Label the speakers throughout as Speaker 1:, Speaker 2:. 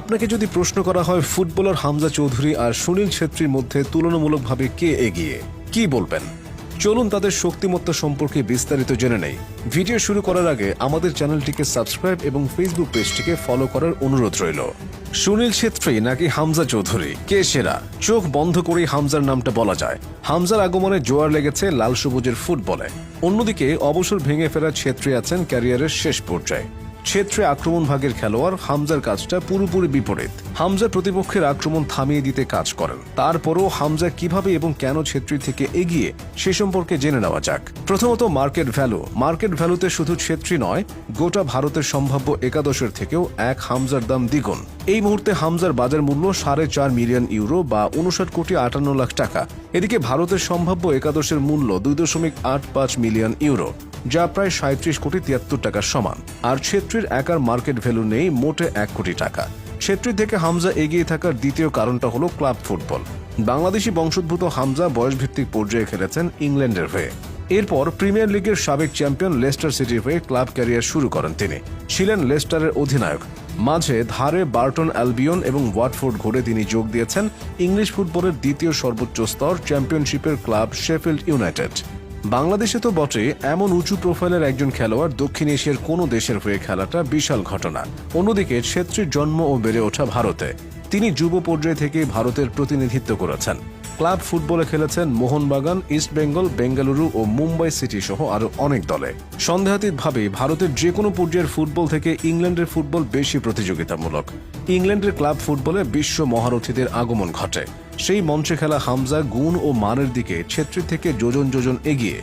Speaker 1: আপনাকে যদি প্রশ্ন করা হয় ফুটবলার হামজা চৌধুরী আর সুনীল ছেত্রীর মধ্যে তুলনামূলকভাবে কে এগিয়ে, কি বলবেন? চলুন তাদের শক্তিমত্তা সম্পর্কে বিস্তারিত জেনে নেই। ভিডিও শুরু করার আগে আমাদের চ্যানেলটিকে সাবস্ক্রাইব এবং ফেসবুক পেজটিকে ফলো করার অনুরোধ রইল। সুনীল ছেত্রী নাকি হামজা চৌধুরী? কে সেরা? চোখ বন্ধ করেই হামজার নামটা বলা যায়। হামজার আগমনে জোয়ার লেগেছে লাল সবুজের ফুটবলে। অন্যদিকে অবসর ভেঙে ফেরা ছেত্রী আছেন ক্যারিয়ারের শেষ পর্যায়ে। ক্ষেত্রে আক্রমণ ভাগের খেলোয়াড় হামজার কাজটা পুরোপুরি বিপরীত। হামজা প্রতিপক্ষের আক্রমণ থামিয়ে দিতে কাজ করেন। তারপরও হামজা কীভাবে এবং কেন ছেত্রী থেকে এগিয়ে, সে সম্পর্কে জেনে নেওয়া যাক। প্রথমত মার্কেট ভ্যালু। মার্কেট ভ্যালুতে শুধু ছেত্রী নয়, গোটা ভারতের সম্ভাব্য একাদশের থেকেও এক হামজার দাম দ্বিগুণ। এই মুহূর্তে হামজার বাজার মূল্য সাড়ে চার মিলিয়ন ইউরো বা উনষাট কোটি আটান্ন লাখ টাকা। এদিকে ভারতের সম্ভাব্য একাদশের মূল্য দুই দশমিক আট পাঁচ মিলিয়ন ইউরো, যা প্রায় সাঁত্রিশ কোটি তিয়াত্তর টাকার সমান। আর ছেত্রীর একার মার্কেট ভ্যালু নেই মোটে এক কোটি টাকা। ছেত্রী থেকে হামজা এগিয়ে থাকার দ্বিতীয় কারণটা হলো ক্লাব ফুটবল। বাংলাদেশি বংশোদ্ভূত হামজা বয়সভিত্তিক পর্যায়ে খেলেছেন ইংল্যান্ডের হয়ে। এরপর প্রিমিয়ার লিগের সাবেক চ্যাম্পিয়ন লেস্টার সিটির হয়ে ক্লাব ক্যারিয়ার শুরু করেন তিনি। ছিলেন লেস্টারের অধিনায়ক। মাঝে ধারে বার্টন অ্যালবিয়ন এবং ওয়াটফোর্ড ঘুরে তিনি যোগ দিয়েছেন ইংলিশ ফুটবলের দ্বিতীয় সর্বোচ্চ স্তর চ্যাম্পিয়নশিপের ক্লাব শেফিল্ড ইউনাইটেড। বাংলাদেশে তো বটে এমন উঁচু প্রোফাইলের একজন খেলোয়াড় দক্ষিণ এশিয়ার কোনো দেশের হয়ে খেলাটা বিশাল ঘটনা। অন্যদিকে ছেত্রীর জন্ম ও বেড়ে ওঠা ভারতে। তিনি যুব পর্যায় থেকে ভারতের প্রতিনিধিত্ব করেছেন। ক্লাব ফুটবলে খেলেছেন মোহনবাগান ইস্টবেঙ্গল বেঙ্গালুরু ও মুম্বাই সিটি সহ আরও অনেক দলে। সন্দেহাতীতভাবে ভারতের যে কোনো পর্যায়ের ফুটবল থেকে ইংল্যান্ডের ফুটবল বেশি প্রতিযোগিতামূলক। ইংল্যান্ডের ক্লাব ফুটবলে বিশ্ব মহারথীদের আগমন ঘটে। সেই মঞ্চে খেলা হামজা, গুণ ও মানের দিকে ছেত্রী থেকে যোজন যোজন এগিয়ে।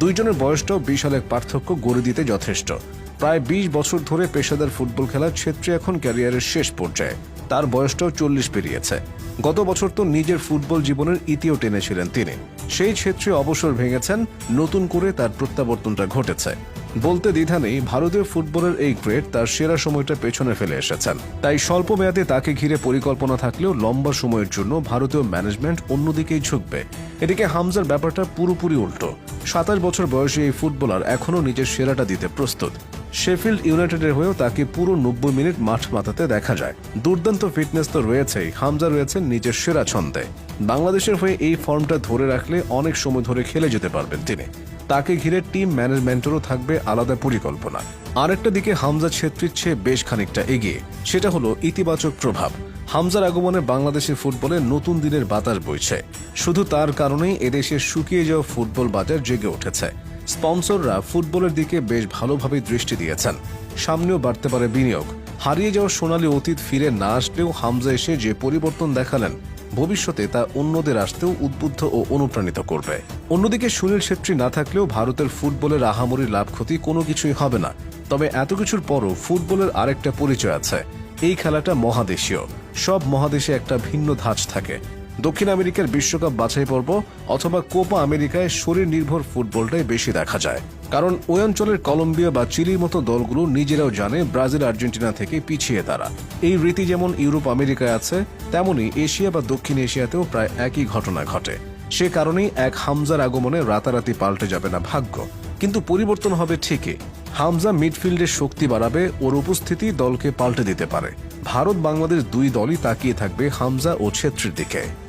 Speaker 1: দুইজনের বয়সটাও বিশাল এক পার্থক্য গড়ে দিতে যথেষ্ট। প্রায় বিশ বছর ধরে পেশাদার ফুটবল খেলা ছেত্রী এখন ক্যারিয়ারের শেষ পর্যায়ে। তার বয়সটাও চল্লিশ পেরিয়েছে। গত বছর তো নিজের ফুটবল জীবনের ইতিও টেনেছিলেন তিনি। সেই ক্ষেত্রে অবসর ভেঙেছেন, নতুন করে তার প্রত্যাবর্তনটা ঘটেছে। বলতে দ্বিধা নেই, ভারতীয় ফুটবলের এই গ্রেড তার সেরা সময়টা পেছনে ফেলে এসেছেন। তাই স্বল্প মেয়াদে তাকে ঘিরে পরিকল্পনা থাকলেও লম্বা সময়ের জন্য ভারতীয় ম্যানেজমেন্ট অন্যদিকেই ঝুঁকবে। এদিকে হামজার ব্যাপারটা পুরোপুরি উল্টো। সাতাশ বছর বয়সী এই ফুটবলার এখনও নিজের সেরাটা দিতে প্রস্তুত। শেফিল্ড ইউনাইটেডের হয়েও তাকে পুরো নব্বই মিনিট মাঠ মাতাতে দেখা যায়। দুর্দান্ত ফিটনেস তো রয়েছেই, হামজা রয়েছেন নিজের সেরা ছন্দে। বাংলাদেশের হয়ে এই ফর্মটা ধরে রাখলে অনেক সময় ধরে খেলে যেতে পারবেন তিনি। তাকে ঘিরে টিম ম্যানেজমেন্টেরও থাকবে আলাদা পরিকল্পনা। আরেকটা দিকে হামজা ছেত্রীর চেয়ে বেশ খানিকটা এগিয়ে। সেটা হলো ইতিবাচক প্রভাব। হামজার আগমনে বাংলাদেশের ফুটবলে নতুন দিনের বাতাস বইছে। শুধু তার কারণেই এদেশে শুকিয়ে যাওয়া ফুটবল বাজার জেগে উঠেছে। স্পন্সররা ফুটবলের দিকে বেশ ভালোভাবে দৃষ্টি দিয়েছেন। সামনেও বাড়তে পারে বিনিয়োগ। হারিয়ে যাওয়া সোনালী অতীত ফিরে না আসলেও হামজা এসে যে পরিবর্তন দেখালেন, ভবিষ্যতে তা অন্যদের আসতেও উদ্বুদ্ধ ও অনুপ্রাণিত করবে। অন্যদিকে সুনীল ছেত্রী না থাকলেও ভারতের ফুটবলের আহামরি লাভ ক্ষতি কোনো কিছুই হবে না। তবে এত কিছুর পরও ফুটবলের আরেকটা পরিচয় আছে। এই খেলাটা মহাদেশীয়। সব মহাদেশে একটা ভিন্ন ধাঁচ থাকে। দক্ষিণ আমেরিকার বিশ্বকাপ বাছাই পর্ব অথবা কোপা আমেরিকায় শরীর নির্ভর ফুটবলটাই বেশি দেখা যায়। কারণ ওই অঞ্চলের কলম্বিয়া বা চিলির মতো দলগুলো নিজেরাও জানে ব্রাজিল, আর্জেন্টিনা থেকে পিছিয়ে তারা। এই রীতি যেমন ইউরোপ, আমেরিকায় আছে তেমনি এশিয়া বা দক্ষিণ এশিয়াতেও প্রায় একই ঘটনা ঘটে। সে কারণেই এক হামজার আগমনে রাতারাতি পাল্টে যাবে না ভাগ্য। কিন্তু পরিবর্তন হবে ঠিকই। হামজা মিডফিল্ডের শক্তি বাড়াবে, ওর উপস্থিতি দলকে পাল্টে দিতে পারে। ভারত বাংলাদেশ দুই দলই তাকিয়ে থাকবে হামজা ও ছেত্রীর দিকে।